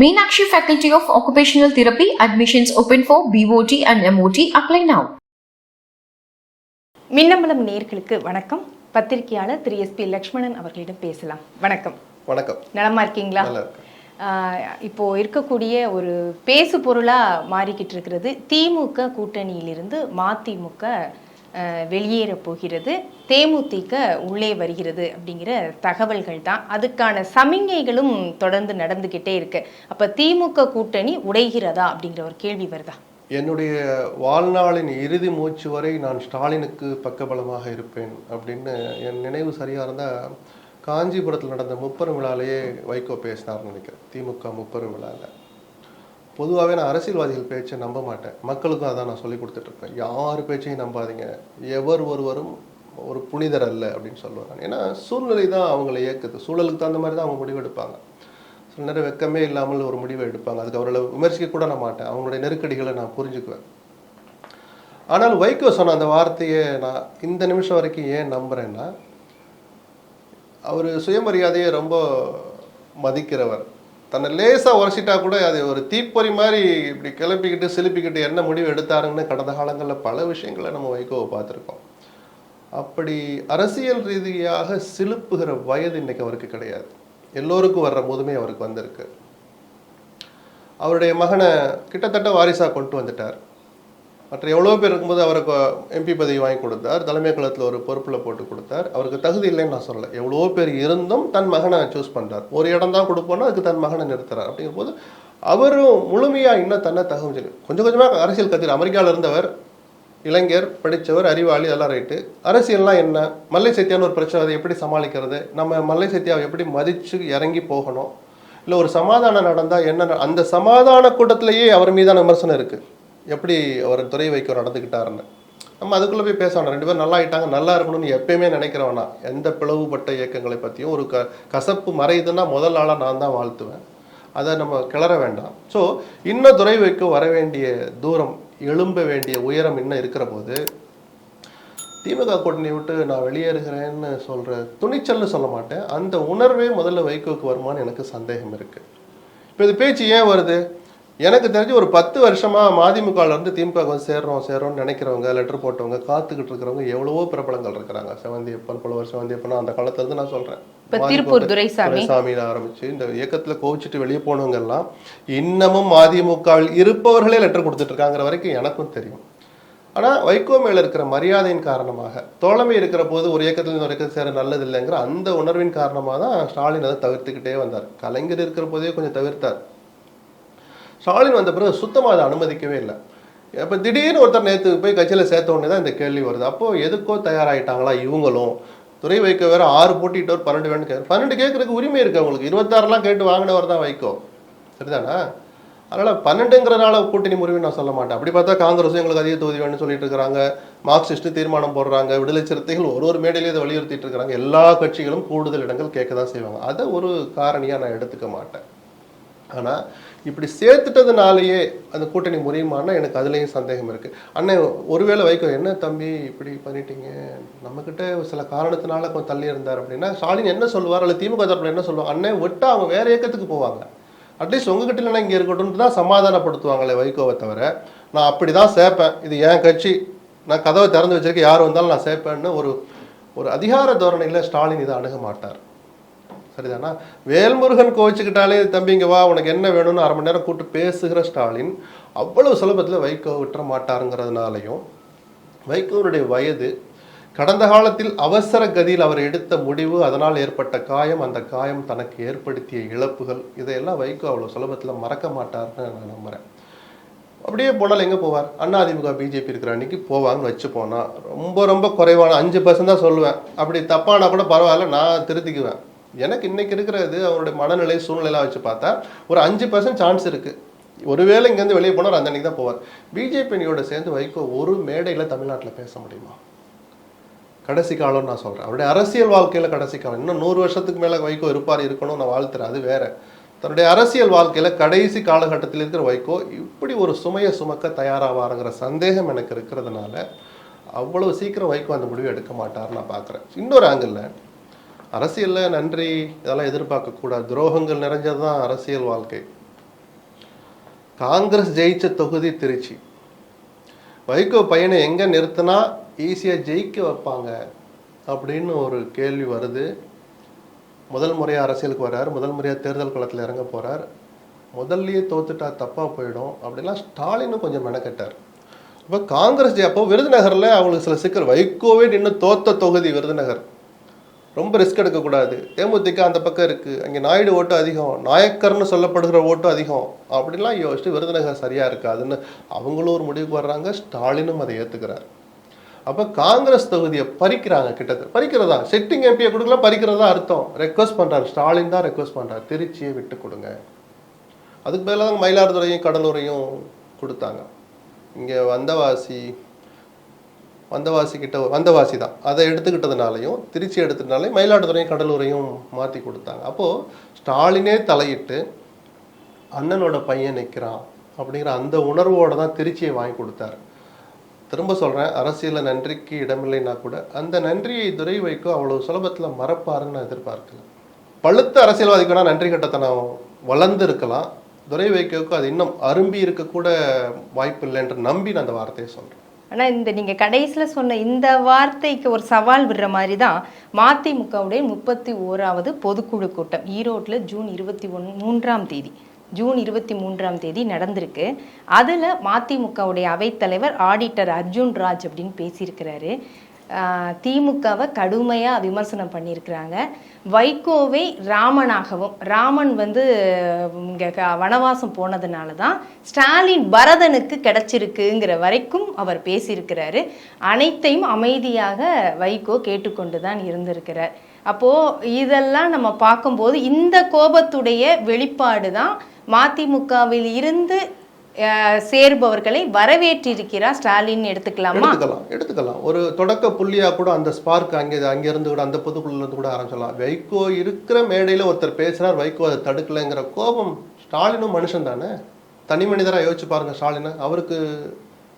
Meenakshi Faculty of Occupational Therapy admissions open for BOT and MOT. Apply now. Minnambalam நேர்களுக்கு வணக்கம். பத்திரிகையாளர் திரு SP Lakshmanan அவர்களிடம் பேசலாம். வணக்கம். வணக்கம். நலமா இருக்கீங்களா? இப்போ இருக்கக்கூடிய ஒரு பேசு பொருளா மாறிக்கிட்டு இருக்கிறது. திமுக கூட்டணியிலிருந்து மதிமுக வெளியேறப் போகிறது. தேமுதிக உள்ளே வருகிறது அப்படிங்கிற தகவல்கள் தான். அதுக்கான சமிங்கைகளும் தொடர்ந்து நடந்துக்கிட்டே இருக்கு. அப்ப திமுக கூட்டணி உடைகிறதா அப்படிங்கிற ஒரு கேள்வி வருதா? என்னுடைய வாழ்நாளின் இறுதி மூச்சு வரை நான் ஸ்டாலினுக்கு பக்கபலமாக இருப்பேன் அப்படின்னு என் நினைவு சரியாக இருந்தால் காஞ்சிபுரத்தில் நடந்த முப்பெரும் விழாலேயே வைகோ பேசினார்னு நினைக்கிறேன். திமுக முப்பெரும் விழாவில் பொதுவாகவே நான் அரசியல்வாதிகள் பேச்சை நம்ப மாட்டேன். மக்களுக்கும் அதான் நான் சொல்லி கொடுத்துட்ருப்பேன் யார் பேச்சையும் நம்பாதீங்க. எவர் ஒருவரும் ஒரு புனிதர் அல்ல அப்படின்னு சொல்லுவேன் நான். ஏன்னா சூழ்நிலை தான் அவங்களை இயக்குது. சூழலுக்கு தகுந்த மாதிரி தான் அவங்க முடிவு எடுப்பாங்க. சில நேரம் வெக்கமே இல்லாமல் ஒரு முடிவை எடுப்பாங்க. அதுக்கு அவர்களை விமர்சிக்க கூட நான் மாட்டேன். அவங்களுடைய நெருக்கடிகளை நான் புரிஞ்சுக்குவேன். ஆனால் வைகோ சொன்ன அந்த வார்த்தையை நான் இந்த நிமிஷம் வரைக்கும் ஏன் நம்புறேன்னா அவர் சுயமரியாதையை ரொம்ப மதிக்கிறவர். தன்னை லேசாக உரைச்சிட்டா கூட அது ஒரு தீப்பொறி மாதிரி இப்படி கிளப்பிக்கிட்டு சிலுப்பிக்கிட்டு என்ன முடிவு எடுத்தாருன்னு கடந்த காலங்களில் பல விஷயங்களை நம்ம வைகோவை பார்த்துருக்கோம். அப்படி அரசியல் ரீதியாக சிலுப்புகிற வயது இன்னைக்கு அவருக்கு கிடையாது. எல்லோருக்கும் வர்ற முதுமை அவருக்கு வந்திருக்கு. அவருடைய மகனை கிட்டத்தட்ட வாரிசாக கொண்டு வந்துட்டார். மற்ற எவ்வளோ பேர் இருக்கும்போது அவருக்கு எம்பி பதவி வாங்கி கொடுத்தார். தலைமை கழகத்தில் ஒரு பொறுப்பில் போட்டு கொடுத்தார். அவருக்கு தகுதி இல்லைன்னு நான் சொல்லலை. எவ்வளோ பேர் இருந்தும் தன் மகனை சூஸ் பண்ணுறார் ஒரு இடம் தான் கொடுப்போன்னா அதுக்கு தன் மகனை நிறுத்துறார். அப்படிங்கும்போது அவரும் முழுமையாக இன்னும் தன்னை தகவல் கொஞ்சம் கொஞ்சமாக அரசியல் கட்சியில் அமெரிக்காவில் இருந்தவர் இளைஞர் படித்தவர் அறிவாளி அதெல்லாம் ரைட்டு அரசியல்லாம் என்ன? மல்லை சத்தியான ஒரு பிரச்சனை அதை எப்படி சமாளிக்கிறது? நம்ம மல்லை சத்தியாவை எப்படி மதித்து இறங்கி போகணும்? இல்லை ஒரு சமாதானம் நடந்தால் என்ன அந்த சமாதான கூட்டத்திலேயே அவர் மீதான விமர்சனம் இருக்குது எப்படி அவர் துறை வைக்க நடந்துக்கிட்டாருன்னு. நம்ம அதுக்குள்ளே போய் பேச ரெண்டு பேரும் நல்லா ஆயிட்டாங்க நல்லா இருக்கணும்னு எப்பயுமே நினைக்கிறவனா. எந்த பிளவுபட்ட இயக்கங்களை பற்றியும் ஒரு க கசப்பு மறையுதுன்னா முதல் ஆளாக நான் தான் வாழ்த்துவேன். அதை நம்ம கிளற வேண்டாம். ஸோ இன்னும் துறை வைக்க வர வேண்டிய தூரம் எழும்ப வேண்டிய உயரம் இன்னும் இருக்கிற போது திமுக கூட்டணி விட்டு நான் வெளியேறுகிறேன்னு சொல்கிற துணிச்சல்னு சொல்ல மாட்டேன். அந்த உணர்வே முதல்ல வைகோக்கு வருமான்னு எனக்கு சந்தேகம் இருக்குது இப்போ இது பேச்சு ஏன் வருது? எனக்கு தெரிஞ்சு ஒரு பத்து வருஷமா மதிமுகல இருந்து திமுக வந்து சேர்றோம் சேர்றோம்னு நினைக்கிறவங்க லெட்டர் போட்டவங்க காத்துக்கிட்டு இருக்கிறவங்க எவ்வளவோ பிரபலங்கள் இருக்கிறாங்க. செவந்தியப்பன் புலவர் செவந்தியப்பன் அந்த காலத்துல இருந்து நான் சொல்றேன். இப்ப திருப்பூர் துரைசாமி. ஆரம்பிச்சு இந்த இயக்கத்துல கோவிச்சிட்டு வெளியே போனவங்க எல்லாம் இன்னமும் மதிமுகவில் இருப்பவர்களே லெட்டர் கொடுத்துட்டு இருக்காங்கிற வரைக்கும் எனக்கும் தெரியும். ஆனா வைகோ மேல இருக்கிற மரியாதையின் காரணமாக தோழமை இருக்கிற போது ஒரு இயக்கத்துல ஒரு இயக்கத்தில் சேர நல்லது இல்லைங்கிற அந்த உணர்வின் காரணமாக தான் ஸ்டாலின் அதை தவிர்த்துக்கிட்டே வந்தார். கலைஞர் இருக்கிற போதே கொஞ்சம் தவிர்த்தார். ஸ்டாலின் வந்த பிறகு சுத்தமாக அதை அனுமதிக்கவே இல்லை. இப்போ திடீர்னு ஒருத்தர் நேற்று போய் கட்சியில் சேர்த்த உடனே தான் இந்த கேள்வி வருது. அப்போது எதுக்கோ தயாராகிட்டாங்களா இவங்களும்? துறை வைக்க வேற ஆறு போட்டிட்டோர் பன்னெண்டு வேணும் கேட்கு பன்னெண்டு கேட்குறதுக்கு உரிமை இருக்குது அவங்களுக்கு. இருபத்தாறுலாம் கேட்டு வாங்கினவர் தான் வைக்கோ சரிதானா? அதனால் பன்னெண்டுங்கிறனால கூட்டணி முறிவு நான் சொல்ல மாட்டேன். அப்படி பார்த்தா காங்கிரஸும் எங்களுக்கு அதிக தொகுதி வேணும்னு சொல்லிட்டு இருக்கிறாங்க. மார்க்சிஸ்ட் தீர்மானம் போடுறாங்க. விடுதலை சிறுத்தைகள் ஒரு ஒரு மேடையிலே இதை வலியுறுத்திட்டு இருக்கிறாங்க. எல்லா கட்சிகளும் கூடுதல் இடங்கள் கேட்க தான் செய்வாங்க. அதை ஒரு காரணியாக நான் எடுத்துக்க மாட்டேன். ஆனால் இப்படி சேர்த்துட்டதுனாலேயே அந்த கூட்டணி முறையுமானா எனக்கு அதுலேயும் சந்தேகம் இருக்குது அண்ணன் ஒருவேளை வைக்கோ என்ன தம்பி இப்படி பண்ணிட்டீங்க? நம்மக்கிட்ட சில காரணத்தினால கொஞ்சம் தள்ளி இருந்தார் அப்படின்னா ஸ்டாலின் என்ன சொல்லுவார்? அல்லது திமுக தரப்பில் என்ன சொல்லுவாங்க அண்ணன் விட்டு அவங்க வேற இயக்கத்துக்கு போவாங்க. அட்லீஸ்ட் உங்ககிட்ட இல்லைன்னா இங்கே இருக்கட்டும் தான் சமாதானப்படுத்துவாங்களே வைகோவை தவிர. நான் அப்படி தான் சேர்ப்பேன். இது என் கட்சி. நான் கதவை திறந்து வச்சிருக்கேன் யார் வந்தாலும் நான் சேர்ப்பேன்னு ஒரு ஒரு அதிகார தோரணையில் ஸ்டாலின் இதை அணுக மாட்டார். சரிதானா? வேல்முருகன் கோவிச்சுக்கிட்டாலே தம்பிங்க வா உனக்கு என்ன வேணும்னு அரை மணி நேரம் கூப்பிட்டு பேசுகிற ஸ்டாலின் அவ்வளவு சுலபத்தில் வைகோ விட்டுற மாட்டாருங்கிறதுனாலையும் வைகோனுடைய வயது கடந்த காலத்தில் அவசர கதியில் அவர் எடுத்த முடிவு அதனால் ஏற்பட்ட காயம் அந்த காயம் தனக்கு ஏற்படுத்திய இழப்புகள் இதையெல்லாம் வைகோ அவ்வளோ சுலபத்தில் மறக்க மாட்டார்னு நான் நம்புகிறேன் அப்படியே போனால் எங்கே போவார்? அண்ணா அதிமுக பிஜேபி இருக்கிற அன்னைக்கு போவாங்கன்னு வச்சு போனால் ரொம்ப ரொம்ப குறைவான அஞ்சு பர்சன்ட் தான் சொல்லுவேன். அப்படி தப்பானா கூட பரவாயில்ல நான் திருத்திக்குவேன். எனக்கு இன்னைக்கு இருக்கிறது அவருடைய மனநிலை சூழ்நிலையெல்லாம் வச்சு பார்த்தா ஒரு அஞ்சு பர்சன்ட் சான்ஸ் இருக்குது ஒருவேளை இங்கேருந்து வெளியே போனார் அந்த அன்னைக்கு தான் போவார். பிஜேபியோட சேர்ந்து வைகோ ஒரு மேடையில் தமிழ்நாட்டில் பேச முடியுமா? கடைசி காலம்னு நான் சொல்கிறேன் அவருடைய அரசியல் வாழ்க்கையில் கடைசி காலம். இன்னும் நூறு வருஷத்துக்கு மேலே வைகோ இருப்பார் இருக்கணும் நான் வாழ்த்துறேன் அது வேற. தன்னுடைய அரசியல் வாழ்க்கையில் கடைசி காலகட்டத்தில் இருக்கிற வைகோ இப்படி ஒரு சுமையை சுமக்க தயாராவாருங்கிற சந்தேகம் எனக்கு இருக்கிறதுனால அவ்வளவு சீக்கிரம் வைகோ அந்த முடிவை எடுக்க மாட்டார் நான் பார்க்குறேன். இன்னொரு ஆங்கிளில் அரசியலில் நன்றி இதெல்லாம் எதிர்பார்க்கக்கூடாது துரோகங்கள் நிறைஞ்சது தான் அரசியல் வாழ்க்கை. காங்கிரஸ் ஜெயிச்ச தொகுதி திருச்சி. வைகோ பையனை எங்கே நிறுத்தினா ஈஸியாக ஜெயிக்க வைப்பாங்க அப்படின்னு ஒரு கேள்வி வருது. முதல் முறையாக அரசியலுக்கு வர்றார். முதல் முறையாக தேர்தல் குளத்தில் இறங்க போகிறார் முதல்லையே தோத்துட்டா தப்பாக போயிடும் அப்படிலாம் ஸ்டாலினும் கொஞ்சம் மெனக்கெட்டார். இப்போ காங்கிரஸ் அப்போ விருதுநகரில் அவங்களுக்கு சில சிக்கல். வைகோவே நின்று தோத்த தொகுதி விருதுநகர். ரொம்ப ரிஸ்க் எடுக்கக்கூடாது. தேமுதிக அந்த பக்கம் இருக்குது அங்கே நாயுடு ஓட்டு அதிகம். நாயக்கர்னு சொல்லப்படுகிற ஓட்டு அதிகம். அப்படிலாம் யோசிச்சு விருதுநகர் சரியாக இருக்காதுன்னு அவங்களும் ஒரு முடிவுக்கு வர்றாங்க. ஸ்டாலினும் அதை ஏற்றுக்கிறார் அப்போ காங்கிரஸ் தொகுதியை பறிக்கிறாங்க கிட்டத்தட்ட. பறிக்கிறதா? செட்டிங் எம்பியை கொடுக்கல பறிக்கிறதா அர்த்தம். ரெக்வஸ்ட் பண்ணுறாரு ஸ்டாலின் தான் ரெக்வஸ்ட் பண்ணுறாரு திருச்சியை விட்டு கொடுங்க. அதுக்கு பதிலாக தான் மயிலாடுதுறையும் கடலூரையும் கொடுத்தாங்க. இங்கே வந்தவாசி வந்தவாசி கிட்ட வந்தவாசி தான். அதை எடுத்துக்கிட்டதுனாலையும் திருச்சி எடுத்ததுனாலையும் மயிலாடுதுறையும் கடலூரையும் மாற்றி கொடுத்தாங்க. அப்போது ஸ்டாலினே தலையிட்டு அண்ணனோட பையன் நிற்கிறான் அப்படிங்கிற அந்த உணர்வோடு தான் திருச்சியை வாங்கி கொடுத்தாரு. திரும்ப சொல்கிறேன் அரசியலில் நன்றிக்கு இடமில்லைன்னா கூட அந்த நன்றியை துறை வைக்கோ அவ்வளோ சுலபத்தில் மறப்பாருன்னு நான் எதிர்பார்க்கல. பழுத்த அரசியல்வாதிக்குனா நன்றி கட்டத்தனம் வளர்ந்து இருக்கலாம் துறை வைக்கோவுக்கு அது இன்னும் அரும்பி இருக்கக்கூட வாய்ப்பு இல்லைன்ற நம்பி நான் அந்த வார்த்தையை சொல்கிறேன் ஆனா இந்த நீங்க கடைசியில சொன்ன இந்த வார்த்தைக்கு ஒரு சவால் விடுற மாதிரி தான் மதிமுகவுடைய முப்பத்தி ஓராவது பொதுக்குழு கூட்டம். ஈரோட்ல ஜூன் இருபத்தி ஒன் மூன்றாம் தேதி ஜூன் இருபத்தி மூன்றாம் தேதி நடந்திருக்கு. அதுல மதிமுகவுடைய அவைத்தலைவர் ஆடிட்டர் அர்ஜுன் ராஜ் அப்படின்னு பேசியிருக்கிறாரு. திமுகவை கடுமையாக விமர்சனம் பண்ணியிருக்கிறாங்க. வைகோவை ராமனாகவும் ராமன் வந்து இங்கே க- வனவாசம் போனதுனால தான் ஸ்டாலின் பரதனுக்கு கிடைச்சிருக்குங்கிற வரைக்கும் அவர் பேசியிருக்கிறாரு. அனைத்தையும் அமைதியாக வைகோ கேட்டுக்கொண்டு தான் இருந்திருக்கிறார். அப்போது இதெல்லாம் நம்ம பார்க்கும்போது இந்த கோபத்துடைய வெளிப்பாடு தான் மதிமுகவில் இருந்து சேர்பவர்களை வரவேற்றிருக்கிறார் ஸ்டாலின் எடுத்துக்கலாமா? எடுத்துக்கலாம் எடுத்துக்கலாம். ஒரு தொடக்க புள்ளியா கூட அந்த ஸ்பார்க் அங்கே அங்க இருந்து கூட அந்த பொதுக்குள்ள இருந்து கூட ஆரம்பிச்சலாம் வைகோ இருக்கிற மேடையில ஒருத்தர் பேசுறார் வைகோ அதை தடுக்கலைங்கிற கோபம் ஸ்டாலினும் மனுஷன் தானே? தனி மனிதரா யோசிச்சு பாருங்க ஸ்டாலினை. அவருக்கு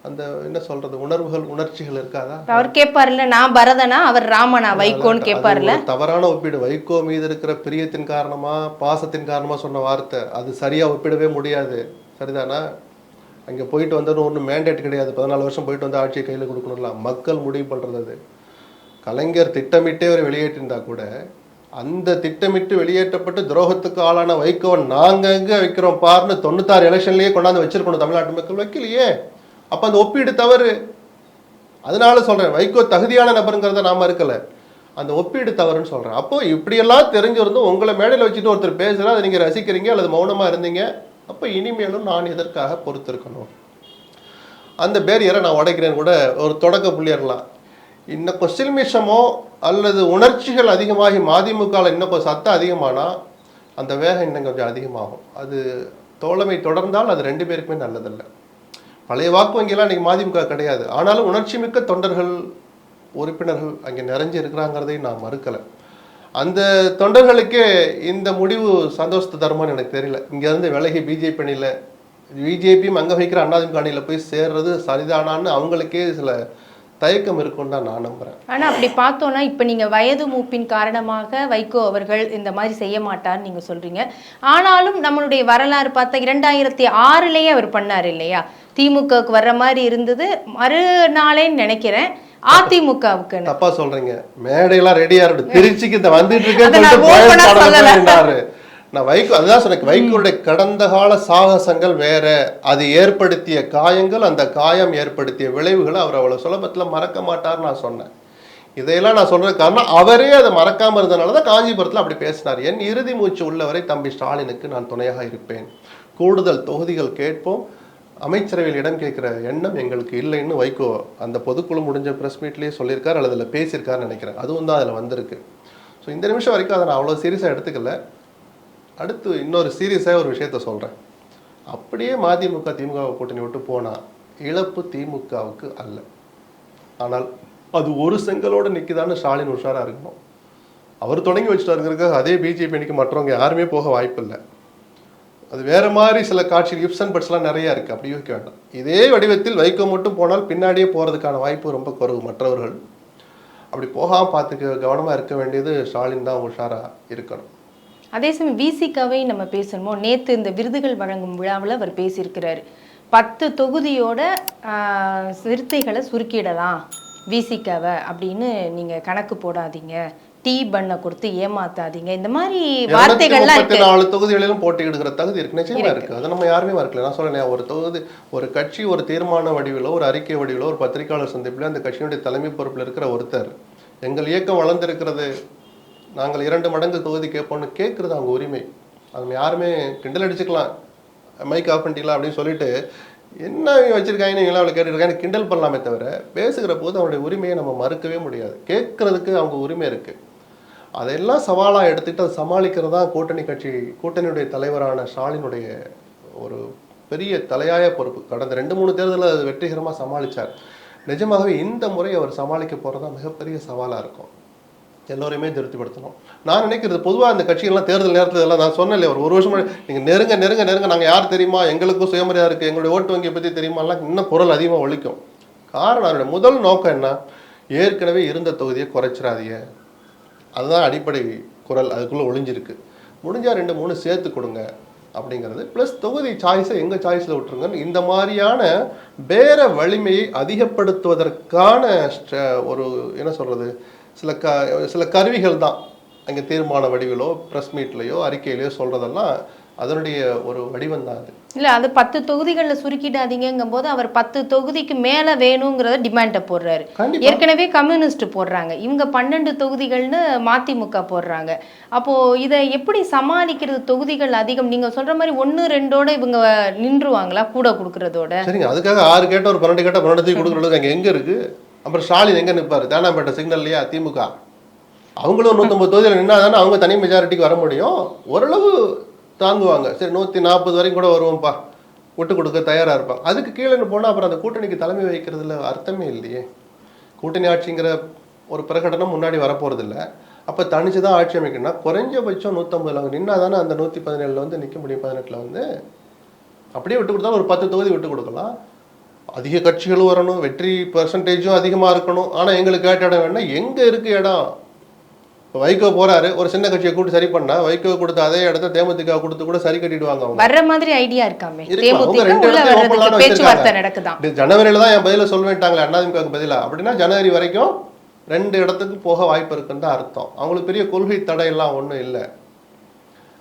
அந்த என்ன சொல்றது உணர்வுகள் உணர்ச்சிகள் இருக்காதா? அவர் கேட்பாருல்ல நான் பரதனா அவர் ராமனா? வைகோன்னு கேட்பாருல்ல. தவறான ஒப்பீடு. வைகோ மீது இருக்கிற பிரியத்தின் காரணமா பாசத்தின் காரணமா சொன்ன வார்த்தை அது சரியா ஒப்பிடவே முடியாது. சரிதானா? அங்கே போயிட்டு வந்தோன்னு ஒன்றும் மேண்டேட் கிடையாது. பதினாலு வருஷம் போயிட்டு வந்து ஆட்சியை கையில் கொடுக்கணும்ல. மக்கள் முடிவு பண்ணுறது அது. கலைஞர் திட்டமிட்டே அவர் வெளியேற்றிருந்தா கூட அந்த திட்டமிட்டு வெளியேற்றப்பட்டு துரோகத்துக்கு ஆளான வைகோவை நாங்கள் எங்கே வைக்கிறோம் பாருன்னு தொண்ணூத்தாறு எலெக்ஷன்லேயே கொண்டாந்து வச்சிருக்கணும் தமிழ்நாட்டு மக்கள். வைக்கலையே. அப்போ அந்த ஒப்பீடு தவறு. அதனால சொல்கிறேன் வைகோ தகுதியான நபருங்கிறத நாம் இருக்கலை. அந்த ஒப்பீடு தவறுன்னு சொல்கிறேன் அப்போ இப்படியெல்லாம் தெரிஞ்சிருந்தும் உங்களை மேடையில் வச்சுட்டு ஒருத்தர் பேசுகிறா அதை நீங்கள் ரசிக்கிறீங்க அல்லது மௌனமாக இருந்தீங்க அப்போ இனிமேலும் நான் எதற்காக பொறுத்திருக்கணும்? அந்த பேரியரை நான் உடைக்கிறேன்னு கூட ஒரு தொடக்க புள்ளியர்லாம். இன்னும் கொசில்மிஷமோ அல்லது உணர்ச்சிகள் அதிகமாகி மதிமுகவில் இன்னும் கொஞ்சம் சத்தம் அதிகமானால் அந்த வேகம் இன்னும் கொஞ்சம் அதிகமாகும். அது தோழமை தொடர்ந்தால் அது ரெண்டு பேருக்குமே நல்லதல்ல. பழைய வாக்கு வங்கியெல்லாம் இன்னைக்கு மதிமுக கிடையாது. ஆனாலும் உணர்ச்சி மிக்க தொண்டர்கள் உறுப்பினர்கள் அங்கே நிறைஞ்சு இருக்கிறாங்கிறதையும் நான் மறுக்கலை. அந்த தொண்டர்களுக்கே இந்த முடிவு சந்தோஷத்தை தருமான்னு எனக்கு தெரியல. இங்கேருந்து விலகி பிஜேபி அணியில் பிஜேபியும் அங்கே வைக்கிற அண்ணாதிமுக அணியில் போய் சேர்றது சரிதானான்னு அவங்களுக்கே சில தயக்கம் இருக்குன்னு தான் நான் நம்புகிறேன் ஆனா அப்படி பார்த்தோம்னா இப்ப நீங்க வயது மூப்பின் காரணமாக வைகோ அவர்கள் இந்த மாதிரி செய்ய மாட்டார்னு நீங்க சொல்றீங்க. ஆனாலும் நம்மளுடைய வரலாறு பார்த்தா இரண்டாயிரத்தி ஆறுலயே அவர் பண்ணார் இல்லையா? திமுகவுக்கு வர்ற மாதிரி இருந்தது. மறுநாளேன்னு நினைக்கிறேன். அதிமுகவுக்கு தப்பா சொல்றீங்க. மேடையெல்லாம் ரெடியா இருக்கு. திருச்சிக்கு இந்த வந்துட்டு அதை நான் வைகோ அதுதான் சொன்னேன். வைகோடைய கடந்த கால சாகசங்கள் வேற. அது ஏற்படுத்திய காயங்கள் அந்த காயம் ஏற்படுத்திய விளைவுகளை அவர் அவ்வளவு சுலபத்துல மறக்க மாட்டார்னு நான் சொன்னேன். இதையெல்லாம் நான் சொல்றது காரணம் அவரே அதை மறக்காம இருந்தனால தான் காஞ்சிபுரத்துல அப்படி பேசினார். என் இறுதி மூச்சு உள்ளவரை தம்பி ஸ்டாலினுக்கு நான் துணையாக இருப்பேன். கூடுதல் தொகுதிகள் கேட்போம். அமைச்சரவையில் இடம் கேட்குற எண்ணம் எங்களுக்கு இல்லைன்னு வைகோ அந்த பொதுக்குழு முடிஞ்ச ப்ரெஸ் மீட்லேயே சொல்லியிருக்காரு அல்லது அதில் பேசியிருக்காருன்னு நினைக்கிறேன். அதுவும் தான் அதில் வந்திருக்கு. ஸோ இந்த நிமிஷம் வரைக்கும் அதை நான் அவ்வளோ சீரியஸாக எடுத்துக்கல. அடுத்து இன்னொரு சீரியஸாக ஒரு விஷயத்த சொல்கிறேன் அப்படியே மதிமுக திமுக கூட்டணி விட்டு போனால் இழப்பு திமுகவுக்கு அல்ல. ஆனால் அது ஒரு செங்கலோடு நிற்குதான்னு ஸ்டாலின் உஷாராக இருக்கணும். அவர் தொடங்கி வச்சுட்டாருங்கிறதுக்காக அதே பிஜேபி அணிக்கு மற்றவங்க யாருமே போக வாய்ப்பில்லை. அது வேற மாதிரி சில காட்சி கிப்ஸ் அண்ட் பட்ஸ்லாம் நிறைய இருக்கு. அப்படி யோசிக்க வேண்டாம். இதே வடிவத்தில் வைகோ மட்டும் போனால் பின்னாடியே போறதுக்கான வாய்ப்பு ரொம்ப குறைவு. மற்றவர்கள் அப்படி போகாம பார்த்துக்க கவனமா இருக்க வேண்டியது ஸ்டாலின் தான் உஷாரா இருக்கணும். அதே சமயம் விசிகாவை நம்ம பேசணுமோ? நேத்து இந்த விருதுகள் வழங்கும் விழாவில் அவர் பேசியிருக்கிறார். பத்து தொகுதியோட சிறுத்தைகளை சுருக்கிடலாம் விசிகாவை அப்படின்னு நீங்கள் கணக்கு போடாதீங்க. டீ பண்ணை கொடுத்து ஏமாத்தாதீங்க. இந்த மாதிரி வார்த்தைகள்லாம் இருக்கு. நாலு தொகுதிகளிலும் போட்டியிடுகிற தகுதி இருக்கு. நிச்சயமா இருக்கு. அது நம்ம யாருமே மறக்கல. நான் சொல்றேன் ஒரு தொகுதி ஒரு கட்சி ஒரு தீர்மான வடிவிலோ ஒரு அறிக்கை வடிவிலோ ஒரு பத்திரிகையாளர் சந்திப்பிலோ அந்த கட்சியினுடைய தலைமை பொறுப்பில் இருக்கிற ஒருத்தர் எங்கள் இயக்கம் வளர்ந்திருக்கிறது நாங்கள் இரண்டு மடங்கு தொகுதி கேட்போம்னு கேட்கறது அவங்க உரிமை. அது யாருமே கிண்டல் அடிச்சுக்கலாம். மைக் ஆஃப் பண்ணிட்டீங்களா அப்படின்னு சொல்லிட்டு என்ன வச்சிருக்காங்க நீங்க அவ்வளோ கேட்டுருக்காங்க கிண்டல் பண்ணலாமே தவிர பேசுகிற போது அவருடைய உரிமையை நம்ம மறுக்கவே முடியாது. கேட்கறதுக்கு அவங்க உரிமை இருக்கு. அதெல்லாம் சவாலாக எடுத்துட்டு அதை சமாளிக்கிறது தான் கூட்டணி கட்சி கூட்டணியுடைய தலைவரான ஸ்டாலினுடைய ஒரு பெரிய தலையாய பொறுப்பு. கடந்த ரெண்டு மூணு தேர்தலில் அது வெற்றிகரமாக சமாளிச்சார். நிஜமாகவே இந்த முறை அவர் சமாளிக்க போகிறது தான் மிகப்பெரிய சவாலாக இருக்கும். எல்லோரையுமே திருப்திப்படுத்தணும். நான் நினைக்கிறது பொதுவாக அந்த கட்சிகள்லாம் தேர்தல் நேரத்தில் இதெல்லாம் நான் சொன்னேன் ஒரு ஒரு வருஷம் நீங்கள் நெருங்க நெருங்க நெருங்க நாங்கள் யார் தெரியுமா? எங்களுக்கும் சுயமரியாதை இருக்குது எங்களுடைய ஓட்டு வங்கியை பற்றி தெரியுமாலாம் இன்னும் குரல் அதிகமாக ஒழிக்கும் காரணம் அதனுடைய முதல் நோக்கம் என்ன? ஏற்கனவே இருந்த தொகுதியை குறைச்சிடாதீங்க. அதுதான் அடிப்படை குரல் அதுக்குள்ளே ஒளிஞ்சிருக்கு. முடிஞ்சால் ரெண்டு மூணு சேர்த்து கொடுங்க அப்படிங்கிறது. ப்ளஸ் தொகுதி சாய்ஸை எங்கள் சாய்ஸில் விட்டுருங்கன்னு இந்த மாதிரியான பேர வலிமையை அதிகப்படுத்துவதற்கான ஒரு என்ன சொல்கிறது சில க சில கருவிகள் தான். அங்கே தீர்மான வடிவிலோ ப்ரெஸ் மீட்லேயோ அறிக்கையிலையோ சொல்கிறதெல்லாம் அதனுடைய ஒரு வடிவம் தான் அது. இல்ல அது பத்து தொகுதிகளில் சுருக்கிடாதீங்கங்கும் போது அவர் பத்து தொகுதிக்கு மேல வேணுங்கிறத டிமாண்டை போடுறாரு. ஏற்கனவே கம்யூனிஸ்ட் போடுறாங்க. இவங்க பன்னெண்டு தொகுதிகள்னு மதிமுக போடுறாங்க. அப்போ இதை எப்படி சமாளிக்கிறது தொகுதிகள் அதிகம்? நீங்க சொல்ற மாதிரி ஒண்ணு ரெண்டோட இவங்க நின்றுவாங்களா? கூட கொடுக்கறதோட. சரிங்க. அதுக்காக ஆறு கேட்ட ஒரு பன்னெண்டு கேட்ட பன்னெண்டு கொடுக்குறது அங்கே எங்கே இருக்கு? அப்புறம் ஸ்டாலின் எங்கே நிற்பாரு தேனாம்பேட்டை சிக்னல்லையா? திமுக. அவங்களும் நூற்றம்பது தொகுதியில் நின்னா தானே அவங்க தனி மெஜாரிட்டிக்கு வர முடியும்? ஓரளவு தாங்குவாங்க. சரி நூற்றி நாற்பது வரைக்கும் கூட வருவோம்ப்பா. விட்டு கொடுக்க தயாராக இருப்பாங்க. அதுக்கு கீழே போனால் அப்புறம் அந்த கூட்டணிக்கு தலைமை வைக்கிறதுல அர்த்தமே இல்லையே. கூட்டணி ஆட்சிங்கிற ஒரு பிரகடனம் முன்னாடி வரப்போகிறதில்ல அப்போ தனிச்சு தான் ஆட்சி அமைக்கணும்னா குறைஞ்சபட்சம் நூற்றம்பதுல அவங்க நின்னா தானே அந்த நூற்றி பதினேழில் வந்து நிற்க முடியும். பதினெட்டில் வந்து அப்படியே விட்டு கொடுத்தா ஒரு பத்து தொகுதி விட்டு கொடுக்கலாம். அதிக கட்சிகளும் வரணும் வெற்றி பர்சன்டேஜும் அதிகமாக இருக்கணும். ஆனால் எங்களுக்கு கேட்ட இடம் வேணால் எங்கே இருக்குது இடம்? இப்போ வைகோ போறாரு ஒரு சின்ன கட்சியை கூட்டு சரி பண்ணா வைகோ கொடுத்த அதே இடத்த தேமுதிக கொடுத்து கூட சரி கட்டிடுவாங்க அவங்க. வர்ற மாதிரி ஐடியா இருக்காமே. பேச்சுவார்த்தை இப்படி ஜனவரியில தான் என் பதில சொல்லுவேன்ட்டாங்களே அண்ணாதிமுக பதிலா. அப்படின்னா ஜனவரி வரைக்கும் ரெண்டு இடத்துக்கு போக வாய்ப்பு இருக்குன்னு தான் அர்த்தம். அவங்களுக்கு பெரிய கொள்கை தடை எல்லாம் ஒன்றும் இல்லை.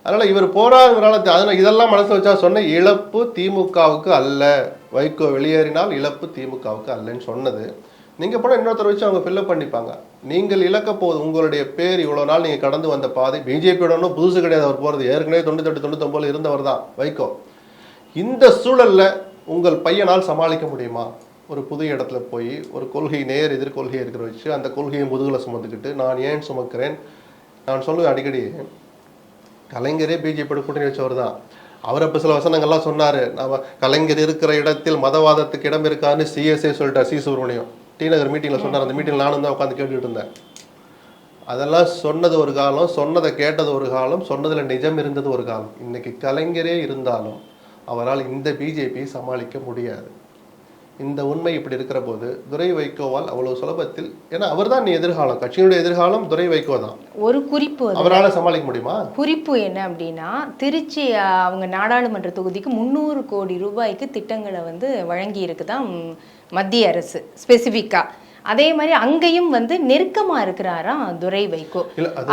அதனால இவர் போராடுறதுனால அதனால இதெல்லாம் மனசுல வச்சா சொன்ன இழப்பு திமுகவுக்கு அல்ல. வைகோ வெளியேறினால் இழப்பு திமுகவுக்கு அல்லன்னு சொன்னது. நீங்கள் போனால் இன்னொருத்தர் வச்சு அவங்க ஃபில்லப் பண்ணிப்பாங்க. நீங்கள் இழக்க போது உங்களுடைய பேர் இவ்வளோ நாள் நீங்கள் கடந்து வந்த பாதை பிஜேபியோட ஒன்றும் புதுசு கிடையாது அவர் போகிறது ஏற்கனவே தொண்ணூத்தெட்டு தொண்ணூத்தொம்பதுல இருந்தவர் தான் வைகோ. இந்த சூழலில் உங்கள் பையனால் சமாளிக்க முடியுமா? ஒரு புது இடத்துல போய் ஒரு கொள்கை நேர் எதிர்கொள்கை இருக்கிற வச்சு அந்த கொள்கையை முதுகில் சுமந்துக்கிட்டு நான் ஏன் சுமக்கிறேன்? நான் சொல்லுவேன் அடிக்கடி கலைஞரே பிஜேபியோட கூட்டணி வச்சவர் தான். அவர் அப்போ சில வசனங்கள்லாம் சொன்னார். நம்ம கலைஞர் இருக்கிற இடத்தில் மதவாதத்துக்கு இடம் இருக்காருன்னு சிஎஸ்ஏ சொல்லிட்டார் சி சுப்பிரமணியம் டிநகர் மீட்டிங்கில் சொன்னார். அந்த மீட்டிங்கில் நானும் தான் உட்காந்து கேட்டுட்டு இருந்தேன். அதெல்லாம் சொன்னது ஒரு காலம் சொன்னதை கேட்டது ஒரு காலம் சொன்னதில் நிஜம் இருந்தது ஒரு காலம். இன்னைக்கு கலைஞரே இருந்தாலும் அவரால் இந்த பிஜேபியை சமாளிக்க முடியாது. இந்த உண்மை இப்படி இருக்கிற போது துரை வைகோவால் அவ்வளவு சுலபத்தில் ஏன்னா அவர்தான் நீ எதிர்காலம். கட்சியினுடைய எதிர்காலம் துரை வைகோ தான். ஒரு குறிப்பு. அவரால் சமாளிக்க முடியுமா? குறிப்பு என்ன அப்படின்னா திருச்சி அவங்க நாடாளுமன்ற தொகுதிக்கு முந்நூறு கோடி ரூபாய்க்கு திட்டங்களை வந்து வழங்கி இருக்குதாம் மத்திய அரசு ஸ்பெசிஃபிக்கா அதே மாதிரி அங்கேயும் வந்து நெருக்கமா இருக்கிறாராம் துரை வைகோ?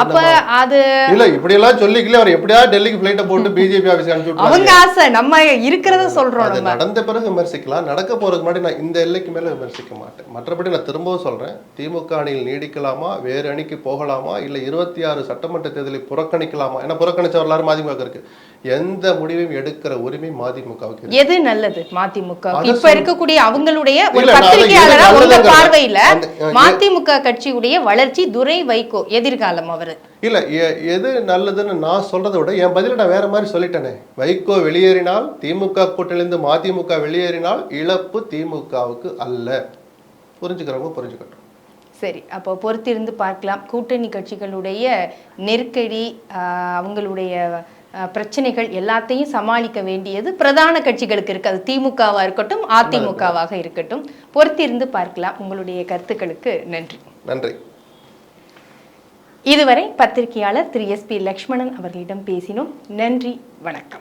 அப்ப அது இல்ல இப்படி எல்லாம் சொல்லிக்கல அவர் எப்படியா டெல்லிக்கு பிளைட்டை போட்டு பிஜேபி ஆபீஸ் அனுப்பிச்சு. அவங்க ஆசை நம்ம இருக்கிறத சொல்றோம் அது நம்ம. நடந்த பிறகு விமர்சிக்கலாம். நடக்க போறதுக்கு முன்னாடி நான் இந்த எல்லைக்கு மேல விமர்சிக்க மாட்டேன். மற்றபடி நான் திரும்பவும் சொல்றேன் திமுக அணியில் நீடிக்கலாமா வேறு அணிக்கு போகலாமா இல்ல இருபத்தி ஆறு சட்டமன்ற தேர்தலை புறக்கணிக்கலாமா? ஏன்னா புறக்கணிச்ச வரலாறு மதிமுக இருக்கு. எந்த முடிவையும் எடுக்கிற உரிமை மதிமுகவுக்கு எது நல்லது மதிமுக? இப்ப இருக்கக்கூடிய அவங்களுடைய ஒரு பத்திரிகையாளரா உங்க. பார்வையில மதிமுக கட்சியுடைய வளர்ச்சி துரை வைகோ எதிர்காலம் அவரு. இல்ல எது நல்லதுன்னு நான் சொல்றதை விட என் பதில நான் வேற மாதிரி சொல்லிட்டேனே. வைகோ வெளியேறினால் திமுக கூட்டிலிருந்து மதிமுக வெளியேறினால் இழப்பு திமுகவுக்கு அல்ல. புரிஞ்சுக்கிறவங்க புரிஞ்சுக்கட்டும். சரி அப்போ பொறுத்திருந்து பார்க்கலாம். கூட்டணி கட்சிகளுடைய நெருக்கடி அவங்களுடைய பிரச்சனைகள் எல்லாத்தையும் சமாளிக்க வேண்டியது பிரதான கட்சிகளுக்கு இருக்கு. அது திமுகவா இருக்கட்டும் அதிமுகவாக இருக்கட்டும். பொறுத்திருந்து பார்க்கலாம். உங்களுடைய கருத்துக்களுக்கு நன்றி. நன்றி. இதுவரை பத்திரிகையாளர் திரு எஸ் பி லக்ஷ்மணன் அவர்களிடம் பேசினோம். நன்றி வணக்கம்.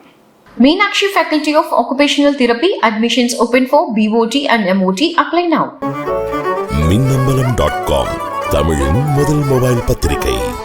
Meenakshi Faculty of Occupational Therapy admissions open for BOT and MOT. Apply now. Minnambalam dot com தமிழின் முதல் மொபைல் பத்திரிகை.